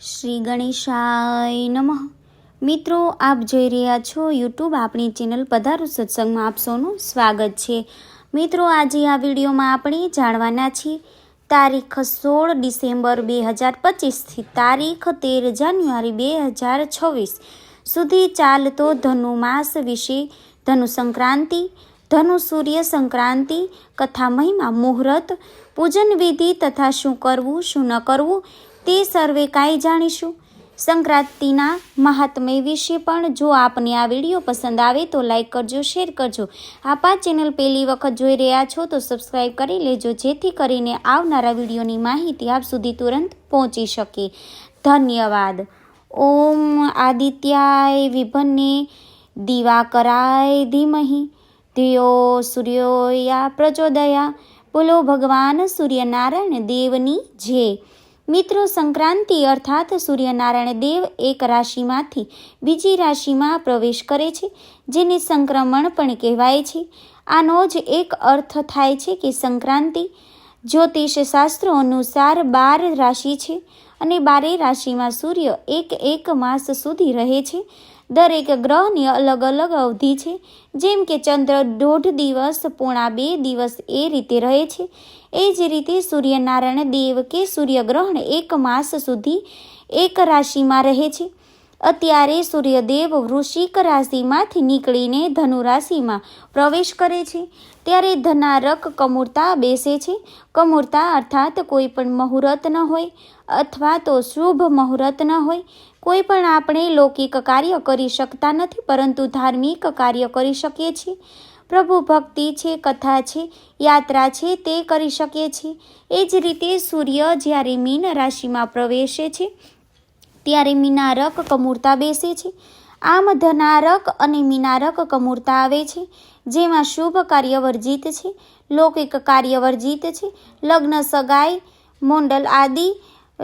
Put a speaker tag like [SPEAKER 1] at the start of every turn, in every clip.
[SPEAKER 1] શ્રી ગણેશાય નમઃ. મિત્રો, આપ જોઈ રહ્યા છો યુટ્યુબ આપણી ચેનલ પધારું સત્સંગમાં આપ સૌનું સ્વાગત છે. મિત્રો, આજે આ વિડીયોમાં આપણે જાણવાના છીએ, તારીખ સોળ ડિસેમ્બર બે હજાર પચીસથી તારીખ તેર જાન્યુઆરી બે હજાર છવ્વીસ સુધી ચાલતો ધનુ માસ વિશે ધનુ સંક્રાંતિ, ધનુ સૂર્ય સંક્રાંતિ, કથા મહિમા, મુહૂર્ત, પૂજન વિધિ તથા શું કરવું, શું ન કરવું તે સર્વે કાંઈ જાણીશું? સંક્રાંતિના મહાત્મ્ય વિશે પણ જો આપને આ વીડિયો પસંદ આવે તો લાઈક કરજો, શેર કરજો. આપ આ ચેનલ પહેલી વખત જોઈ રહ્યા છો તો સબસ્ક્રાઈબ કરી લેજો, જેથી કરીને આવનારા વિડીયોની માહિતી આપ સુધી તુરંત પહોંચી શકે. ધન્યવાદ. ઓમ આદિત્યાય વિભન્ને, દિવાકરાય ધીમહી. ધિયો સૂર્યોયા પ્રચોદયા. બોલો ભગવાન સૂર્યનારાયણ દેવની જય. મિત્રો, સંક્રાંતિ અર્થાત સૂર્યનારાયણ દેવ એક રાશિમાંથી બીજી રાશિમાં પ્રવેશ કરે છે, જેને સંક્રમણ પણ કહેવાય છે. આનો જ એક અર્થ થાય છે કે સંક્રાંતિ જ્યોતિષ શાસ્ત્રો અનુસાર બાર રાશિ છે અને બારે રાશિમાં સૂર્ય એક એક માસ સુધી રહે છે. દરેક ગ્રહની અલગ અલગ અવધિ છે. જેમ કે ચંદ્ર દોઢ દિવસ, પોણા બે દિવસ એ રીતે રહે છે. એ જ રીતે સૂર્યનારાયણ દેવ કે સૂર્યગ્રહણ એક માસ સુધી એક રાશિમાં રહે છે. અત્યારે સૂર્યદેવ વૃશ્ચિક રાશિમાંથી નીકળીને ધનુ રાશિમાં પ્રવેશ કરે છે. ત્યારે ધનારક કમૂરતા બેસે છે. કમૂરતા અર્થાત કોઈ પણ મુહૂર્ત ન હોય અથવા તો શુભ મુહૂર્ત ન હોય. કોઈ પણ આપણે લૌકિક કાર્ય કરી શકતા નથી, પરંતુ ધાર્મિક કાર્ય કરી શકીએ છીએ. પ્રભુ ભક્તિ છે, કથા છે, યાત્રા છે, તે કરી શકીએ છીએ. એ જ રીતે સૂર્ય જ્યારે મીન રાશિમાં પ્રવેશે છે, ત્યારે મીનારક કમૂરતા બેસે છે. આમ ધનારક અને મીનારક કમૂરતા આવે છે, જેમાં શુભ કાર્ય વર્જિત છે, લૌકિક કાર્ય વર્જિત છે. લગ્ન સગાઈ, મોંડલ આદિ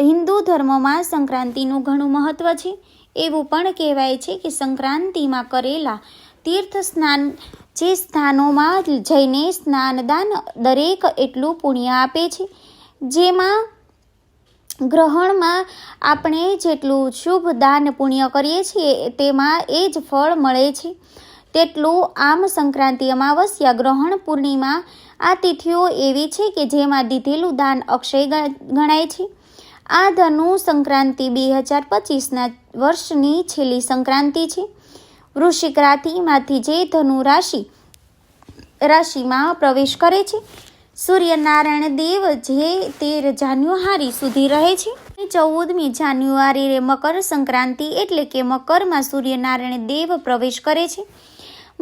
[SPEAKER 1] હિન્દુ ધર્મમાં સંક્રાંતિનું ઘણું મહત્ત્વ છે. એવું પણ કહેવાય છે કે સંક્રાંતિમાં કરેલા તીર્થ સ્નાન, જે સ્થાનોમાં જઈને સ્નાનદાન દરેક એટલું પુણ્ય આપે છે. જેમાં ગ્રહણમાં આપણે જેટલું શુભ દાન પુણ્ય કરીએ છીએ, તેમાં એ જ ફળ મળે છે. તેટલું આમ સંક્રાંતિ અમાવસ્યા ગ્રહણ પૂર્ણિમા આ તિથિઓ એવી છે કે જેમાં દીધેલું દાન અક્ષય ગણાય છે. આ ધનુ સંક્રાંતિ બે હજાર પચીસના વર્ષની છેલ્લી સંક્રાંતિ છે. વૃશ્ચિક રાશિમાંથી જે ધનુ રાશિ, રાશિમાં પ્રવેશ કરે છે, સૂર્યનારાયણ દેવ જે તેર જાન્યુઆરી સુધી રહે છે. ચૌદમી જાન્યુઆરીએ મકર સંક્રાંતિ એટલે કે મકરમાં સૂર્યનારાયણ દેવ પ્રવેશ કરે છે.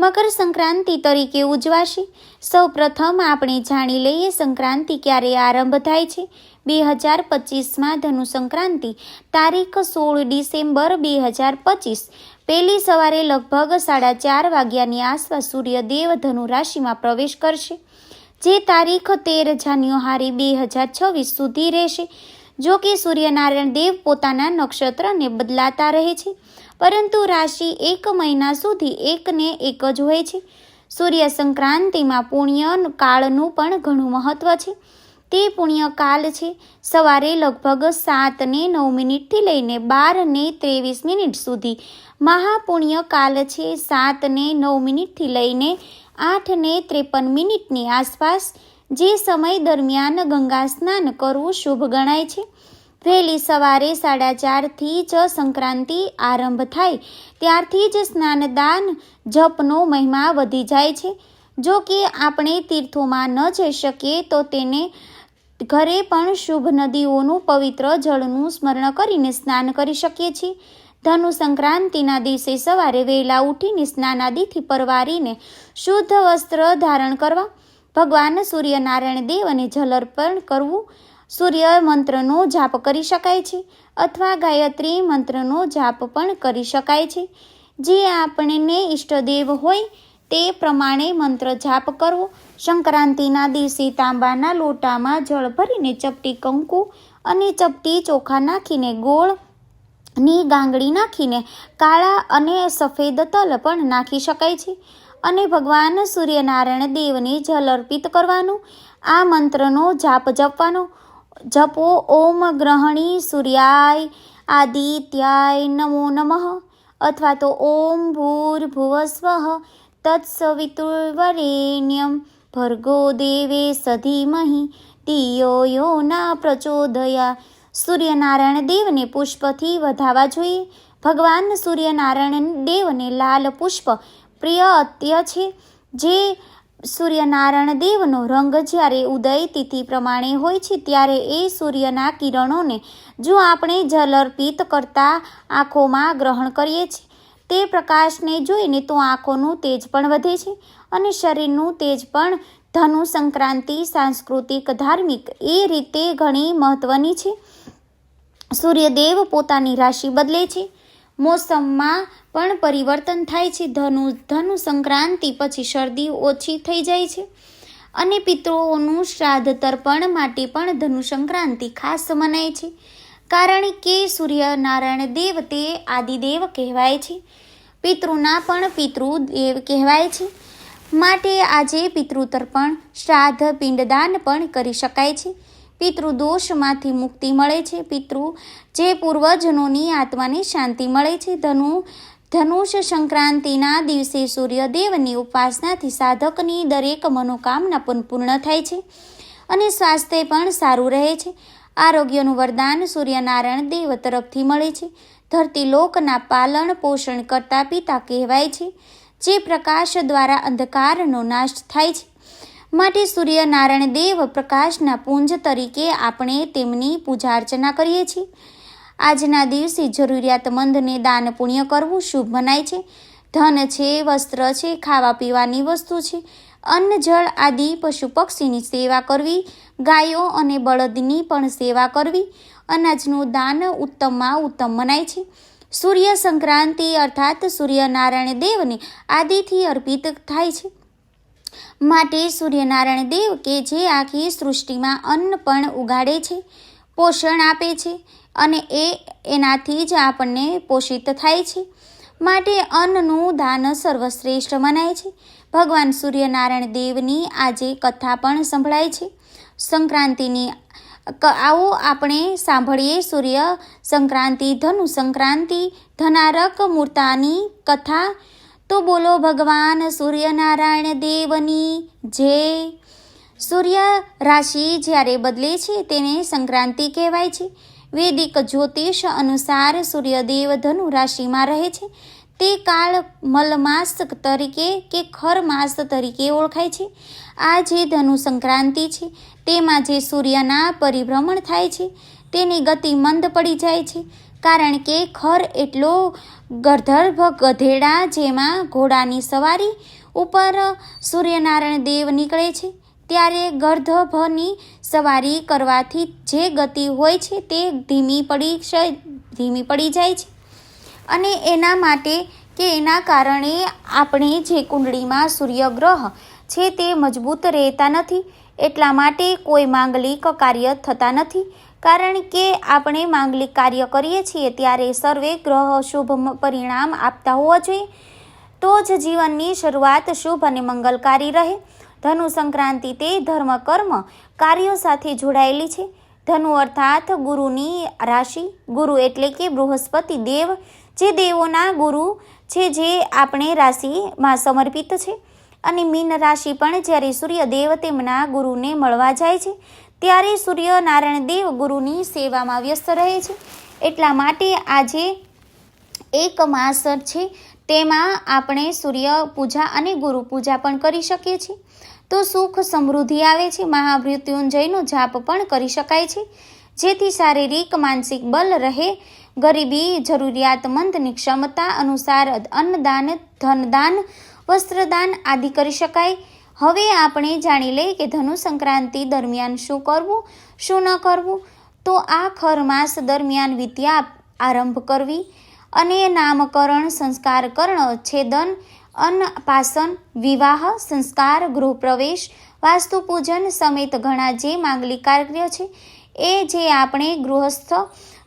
[SPEAKER 1] મકર સંક્રાંતિ તરીકે ઉજવાશે. સૌ પ્રથમ આપણે જાણી લઈએ સંક્રાંતિ ક્યારે આરંભ થાય છે. બે હજાર પચીસમાં ધનુ સંક્રાંતિ તારીખ સોળ ડિસેમ્બર બે હજાર પચીસ. પહેલી સવારે લગભગ સાડા ચાર વાગ્યાની આસપાસ સૂર્યદેવ ધનુ રાશિમાં પ્રવેશ કરશે, જે તારીખ તેર જાન્યુઆરી બે હજાર છવ્વીસ સુધી રહેશે. જો કે સૂર્યનારાયણ દેવ પોતાના નક્ષત્રને બદલાતા રહે છે. પરંતુ રાશિ એક મહિના સુધી એકને એક જ હોય છે. સૂર્ય સંક્રાંતિમાં પુણ્ય કાળનું પણ ઘણું મહત્ત્વ છે. તે પુણ્યકાલ છે. સવારે લગભગ સાત ને નવ મિનિટથી લઈને બાર ને ત્રેવીસ મિનિટ સુધી મહાપુણ્યકાલ છે. સાત ને નવ મિનિટથી લઈને આઠ ને ત્રેપન મિનિટની આસપાસ જે સમય દરમિયાન ગંગા સ્નાન કરવું શુભ ગણાય છે. વહેલી સવારે સાડા ચારથી જ સંક્રાંતિ આરંભ થાય. ત્યારથી જ સ્નાનદાન જપનો મહિમા વધી જાય છે. જો કે આપણે તીર્થોમાં ન જઈ શકીએ તો તેને ઘરે પણ શુભ નદીઓનું પવિત્ર જળનું સ્મરણ કરીને સ્નાન કરી શકીએ છીએ. ધનુ સંક્રાંતિના દિવસે સવારે વહેલા ઉઠીને સ્નાનાદિથી પરવારીને શુદ્ધ વસ્ત્ર ધારણ કરવા, ભગવાન સૂર્યનારાયણ દેવને જલ અર્પણ કરવું સૂર્ય મંત્રનો જાપ કરી શકાય છે અથવા ગાયત્રી મંત્રનો જાપ પણ કરી શકાય છે. જે આપણને ઈષ્ટદેવ હોય તે પ્રમાણે મંત્ર જાપ કરવો. સંક્રાંતિના દિવસે તાંબાના લોટામાં જળ ભરીને ચપટી કંકુ અને ચપટી ચોખા નાખીને ગોળની ગાંગડી નાખીને કાળા અને સફેદ તલ પણ નાખી શકાય છે અને ભગવાન સૂર્યનારાયણ દેવને જલ અર્પિત કરવાનું. આ મંત્રનો જાપ જપવાનો. જપો ઓમ ગ્રહણી સૂર્યાય આદિત્યાય નમો નમઃ અથવા તો ઓમ ભૂર્ભુવસ્વ તત્સવિતુર્વરેણ્યમ ભર્ગો દેવે સધીમહિ તિયો યો ના પ્રચોદયા સૂર્યનારાયણ દેવને પુષ્પથી વધાવા જોઈએ। ભગવાન સૂર્યનારાયણ દેવને લાલ પુષ્પ પ્રિય અત્ય છે, જે સૂર્યનારાયણ દેવનો રંગ જ્યારે ઉદય તિથિ પ્રમાણે હોય છે, ત્યારે એ સૂર્યના કિરણોને જો આપણે જલ અર્પિત કરતા આંખોમાં ગ્રહણ કરીએ છીએ, તે પ્રકાશને જોઈને તો આંખોનું તેજ પણ વધે છે અને શરીરનું તેજ પણ. ધનુ સંક્રાંતિ સાંસ્કૃતિક ધાર્મિક એ રીતે ઘણી મહત્વની છે. સૂર્યદેવ પોતાની રાશિ બદલે છે. મોસમમાં પણ પરિવર્તન થાય છે. ધનુ ધનુ સંક્રાંતિ પછી શરદી ઓછી થઈ જાય છે. અને પિતૃઓનું શ્રાદ્ધ તર્પણ માટે પણ ધનુ સંક્રાંતિ ખાસ મનાય છે. કારણ કે સૂર્યનારાયણ દેવ તે આદિદેવ કહેવાય છે. પિતૃના પણ પિતૃદેવ કહેવાય છે. માટે આજે પિતૃતર્પણ શ્રાદ્ધ, પિંડદાન પણ કરી શકાય છે. પિતૃદોષમાંથી મુક્તિ મળે છે. પિતૃ, જે પૂર્વજનોની આત્માને શાંતિ મળે છે. ધનુ, ધનુષ સંક્રાંતિના દિવસે સૂર્યદેવની ઉપાસનાથી સાધકની દરેક મનોકામના પણ પૂર્ણ થાય છે અને સ્વાસ્થ્ય પણ સારું રહે છે. આરોગ્યનું વરદાન સૂર્યનારાયણ દેવ તરફથી મળે છે. ધરતી લોકના પાલન પોષણ કરતા પિતા કહેવાય છે. જે પ્રકાશ દ્વારા અંધકારનો નાશ થાય છે. માટે સૂર્યનારાયણ દેવ પ્રકાશના પુંજ તરીકે આપણે તેમની પૂજા અર્ચના કરીએ છીએ. આજના દિવસે જરૂરિયાતમંદને દાન પુણ્ય કરવું શુભ મનાય છે. ધન છે, વસ્ત્ર છે ખાવા પીવાની વસ્તુ છે. અન્ન, જળ આદિ પશુ પક્ષીની સેવા કરવી, ગાયો અને બળદની પણ સેવા કરવી. અનાજનું દાન ઉત્તમમાં ઉત્તમ મનાય છે. સૂર્ય સંક્રાંતિ અર્થાત સૂર્યનારાયણ દેવને આદિથી અર્પિત થાય છે. માટે સૂર્યનારાયણ દેવ કે જે આખી સૃષ્ટિમાં અન્ન પણ ઉગાડે છે, પોષણ આપે છે અને એ એનાથી જ આપણને પોષિત થાય છે. માટે અન્નનું દાન સર્વશ્રેષ્ઠ મનાય છે. ભગવાન સૂર્યનારાયણ દેવની આજે કથા પણ સંભળાય છે. સંક્રાંતિની આવો આપણે સાંભળીએ સૂર્ય સંક્રાંતિ ધનુ સંક્રાંતિ ધનારક મૂર્તાની કથા. તો બોલો ભગવાન સૂર્યનારાયણ દેવની જય સૂર્ય રાશિ જ્યારે બદલે છે તેને સંક્રાંતિ કહેવાય છે. વૈદિક જ્યોતિષ અનુસાર સૂર્યદેવ ધનુ રાશિમાં રહે છે. તે કાળ મલમાસ તરીકે કે ખર માસ તરીકે ઓળખાય છે. આ જે ધનુ સંક્રાંતિ છે તેમાં જે સૂર્યના પરિભ્રમણ થાય છે, તેની ગતિ મંદ પડી જાય છે. કારણ કે ખર એટલો ગર્ધર્ભ ગધેડા જેમાં ઘોડાની સવારી ઉપર સૂર્યનારાયણ દેવ નીકળે છે, ત્યારે ગર્ધભની સવારી કરવાથી જે ગતિ હોય છે તે ધીમી પડી ધીમી પડી જાય છે. અને એના માટે કે એના કારણે આપણે જે કુંડળીમાં સૂર્યગ્રહ છે તે મજબૂત રહેતા નથી, એટલા માટે કોઈ માંગલિક કાર્ય થતા નથી કારણ કે આપણે માંગલિક કાર્ય કરીએ છીએ ત્યારે સર્વે ગ્રહ શુભ પરિણામ આપતા હોવા જોઈએ. તો જ જીવનની શરૂઆત શુભ અને મંગલકારી રહે. ધનુ સંક્રાંતિ તે ધર્મ કર્મ કાર્યો સાથે જોડાયેલી છે. ધનુ અર્થાત ગુરુની રાશિ. ગુરુ એટલે કે બૃહસ્પતિ દેવ. જે દેવોના ગુરુ છે જે આપણે રાશિમાં સમર્પિત છે. અને મીન રાશિ પણ જ્યારે સૂર્યદેવ તેમના ગુરુને મળવા જાય છે. ત્યારે સૂર્યનારાયણ દેવ ગુરુની સેવામાં વ્યસ્ત રહે છે. એટલા માટે આજે એક માસ છે, તેમાં આપણે સૂર્ય પૂજા અને ગુરુ પૂજા પણ કરી શકીએ છીએ. તો સુખ સમૃદ્ધિ આવે છે, મહામૃત્યુંજયનો જાપ પણ કરી શકાય છે. જેથી શારીરિક, માનસિક બલ રહે, ગરીબી જરૂરિયાતમંદની ક્ષમતા અનુસાર અન્નદાન, ધનદાન, વસ્ત્રદાન આદિ કરી શકાય. હવે આપણે જાણી લઈએ કે ધનુ સંક્રાંતિ દરમિયાન શું કરવું, શું ન કરવું. તો આ ખર માસ દરમિયાન વિદ્યા આરંભ કરવી અને નામકરણ સંસ્કારકરણ છેદન, અન્નપાસન, વિવાહ, સંસ્કાર, ગૃહપ્રવેશ વાસ્તુ પૂજન સમેત ઘણા જે માંગલિક કાર્ય છે, એ જે આપણે ગૃહસ્થ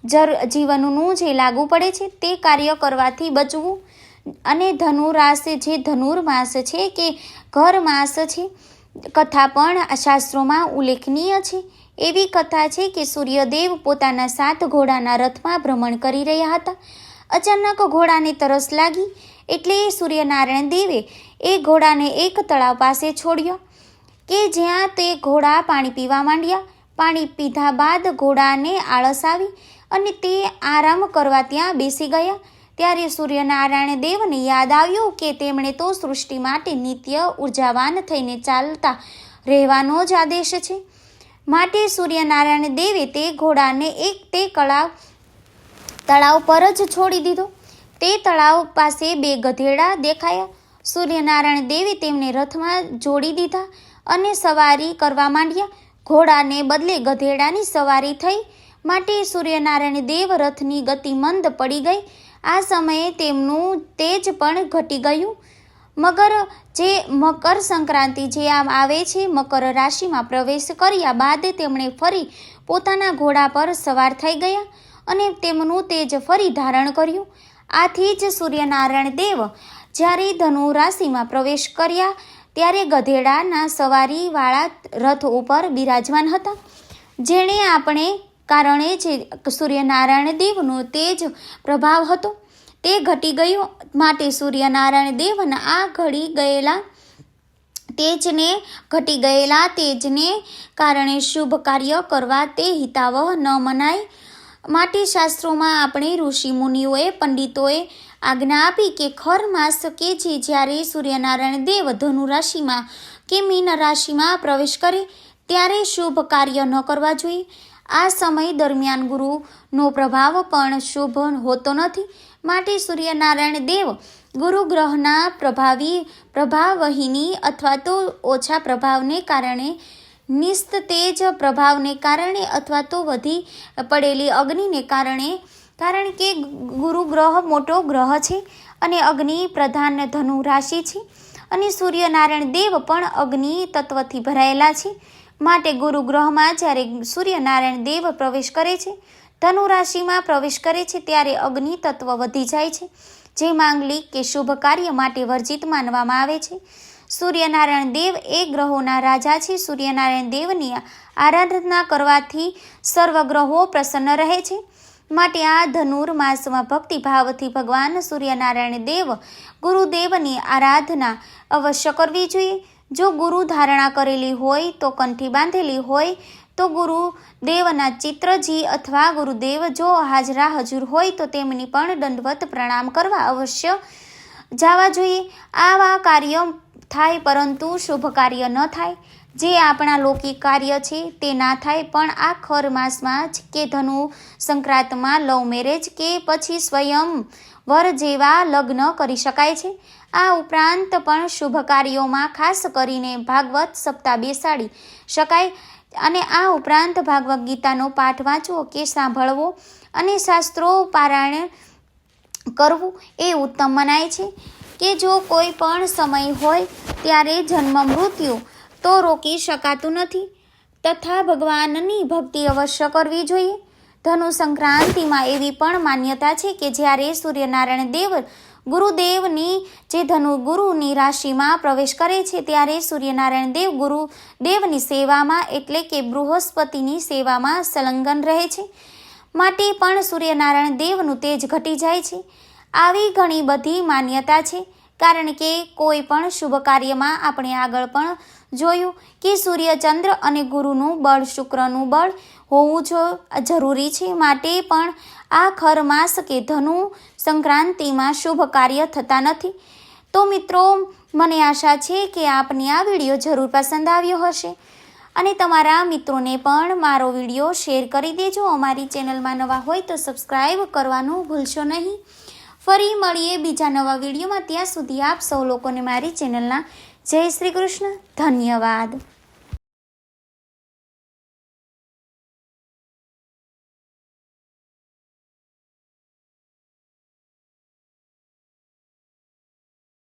[SPEAKER 1] જર જીવનનું જે લાગુ પડે છે, તે કાર્ય કરવાથી બચવું. અને ધનુરાશ જે ધનુર્માસ છે કે ઘર માસ છે? કથા પણ શાસ્ત્રોમાં ઉલ્લેખનીય છે. એવી કથા છે કે સૂર્યદેવ પોતાના સાત ઘોડાના રથમાં ભ્રમણ કરી રહ્યા હતા. અચાનક ઘોડાને તરસ લાગી એટલે સૂર્યનારાયણ દેવે એ ઘોડાને એક તળાવ પાસે છોડ્યો કે જ્યાં તે ઘોડા પાણી પીવા માંડ્યા. પાણી પીધા બાદ ઘોડાને આળસ આવી અને તે આરામ કરવા ત્યાં બેસી ગયા. ત્યારે સૂર્યનારાયણ દેવને યાદ આવ્યું કે તેમણે તો સૃષ્ટિ માટે નિત્ય ઉર્જાવાન થઈને ચાલતા રહેવાનો જ આદેશ છે. માટે સૂર્યનારાયણ દેવે તે ઘોડાને એક તે કળા તળાવ પર જ છોડી દીધો. તે તળાવ પાસે બે ગધેડા દેખાયા. સૂર્યનારાયણ દેવે તેમને રથમાં જોડી દીધા અને સવારી કરવા માંડ્યા. ઘોડાને બદલે ગધેડાની સવારી થઈ. માટે સૂર્યનારાયણ દેવ રથની ગતિ મંદ પડી ગઈ. આ સમયે તેમનું તેજ પણ ઘટી ગયું. મગર જે મકર સંક્રાંતિ જે આમ આવે છે, મકર રાશિમાં પ્રવેશ કર્યા બાદ તેમણે ફરી પોતાના ઘોડા પર સવાર થઈ ગયા અને તેમનું તેજ ફરી ધારણ કર્યું. આથી જ સૂર્યનારાયણ દેવ જ્યારે ધનુ રાશિમાં પ્રવેશ કર્યા, ત્યારે ગધેડાના સવારીવાળા રથ ઉપર બિરાજમાન હતા. જેણે આપણે કારણે જે સૂર્યનારાયણ દેવનો તેજ પ્રભાવ હતો. તે ઘટી ગયો માટે સૂર્યનારાયણ દેવના આ ઘડી ગયેલા તેજને, ઘટી ગયેલા તેજને કારણે શુભ કાર્ય કરવા તે હિતાવહ ન મનાય. માટે શાસ્ત્રોમાં આપણે ઋષિ મુનિઓએ, પંડિતોએ આજ્ઞા આપી કે ખર માસ કે જે જ્યારે સૂર્યનારાયણ દેવ ધનુ રાશિમાં કે મીન રાશિમાં પ્રવેશ કરે, ત્યારે શુભ કાર્ય ન કરવા જોઈએ. આ સમય દરમિયાન ગુરુનો પ્રભાવ પણ શુભ હોતો નથી. માટે સૂર્યનારાયણ દેવ ગુરુ ગ્રહના પ્રભાવી પ્રભાવહીની અથવા તો ઓછા પ્રભાવને કારણે નિસ્તેજ પ્રભાવને કારણે અથવા તો વધી પડેલી અગ્નિને કારણે, કારણ કે ગુરુ ગ્રહ મોટો ગ્રહ છે અને અગ્નિ પ્રધાન ધનુ રાશિ છે. અને સૂર્યનારાયણ દેવ પણ અગ્નિ તત્વથી ભરાયેલા છે. માટે ગુરુ ગ્રહમાં જ્યારે સૂર્યનારાયણ દેવ પ્રવેશ કરે છે, ધનુ રાશિમાં પ્રવેશ કરે છે ત્યારે અગ્નિ તત્વ વધી જાય છે, જે માંગલિક કે શુભ કાર્ય માટે વર્જિત માનવામાં આવે છે. સૂર્યનારાયણ દેવ એ ગ્રહોના રાજા છે. સૂર્યનારાયણ દેવની આરાધના કરવાથી સર્વ ગ્રહો પ્રસન્ન રહે છે. માટે આ ધનુર માસમાં ભક્તિભાવથી ભગવાન સૂર્યનારાયણ દેવ ગુરુદેવની આરાધના અવશ્ય કરવી જોઈએ. જો ગુરુ ધારણા કરેલી હોય તો કંઠી બાંધેલી હોય, તો ગુરુદેવના ચિત્રજી અથવા ગુરુદેવ જો હાજરા હજુર હોય તો તેમની પણ દંડવત પ્રણામ કરવા અવશ્ય જવા જોઈએ. આવા કાર્ય થાય પરંતુ શુભ કાર્ય ન થાય. જે આપણા લૌકિક કાર્ય છે તે ના થાય પણ આ ખર માસમાં જ કે ધનુ સંક્રાંતમાં લવ મેરેજ કે પછી સ્વયં વર જેવા લગ્ન કરી શકાય છે. આ ઉપરાંત પણ શુભ કાર્યોમાં ખાસ કરીને ભાગવત સપ્તાહ બેસાડી શકાય અને આ ઉપરાંત ભાગવત ગીતાનો પાઠ વાંચવો કે સાંભળવો અને શાસ્ત્રો પારાયણ કરવું એ ઉત્તમ મનાય છે. કે જો કોઈ પણ સમય હોય ત્યારે જન્મ મૃત્યુ તો રોકી શકાતું નથી. તથા ભગવાનની ભક્તિ અવશ્ય કરવી જોઈએ. ધનુ સંક્રાંતિમાં એવી પણ માન્યતા છે કે જ્યારે સૂર્યનારાયણ દેવ ગુરુદેવની, જે ધનુ ગુરુની રાશિમાં પ્રવેશ કરે છે, ત્યારે સૂર્યનારાયણ દેવ ગુરુ દેવની સેવામાં એટલે કે બૃહસ્પતિની સેવામાં સંલગ્ન રહે છે. માટે પણ સૂર્યનારાયણ દેવનું તેજ ઘટી જાય છે. આવી ઘણી બધી માન્યતા છે. કારણ કે કોઈ પણ શુભ કાર્યમાં આપણે આગળ પણ જોયું કે સૂર્યચંદ્ર અને ગુરુનું બળ શુક્રનું બળ હોવું જો જરૂરી છે માટે પણ આ ખર માસ કે ધનુ સંક્રાંતિમાં શુભ કાર્ય થતા નથી. તો મિત્રો, મને આશા છે કે આપને આ વીડિયો જરૂર પસંદ આવ્યો હશે. અને તમારા મિત્રોને પણ મારો વીડિયો શેર કરી દેજો. અમારી ચેનલમાં નવા હોય તો સબસ્ક્રાઈબ કરવાનું ભૂલશો નહીં. ફરી મળીએ બીજા નવા વિડીયોમાં. ત્યાં સુધી આપ સૌ લોકોને મારી ચેનલના જય શ્રી કૃષ્ણ. ધન્યવાદ.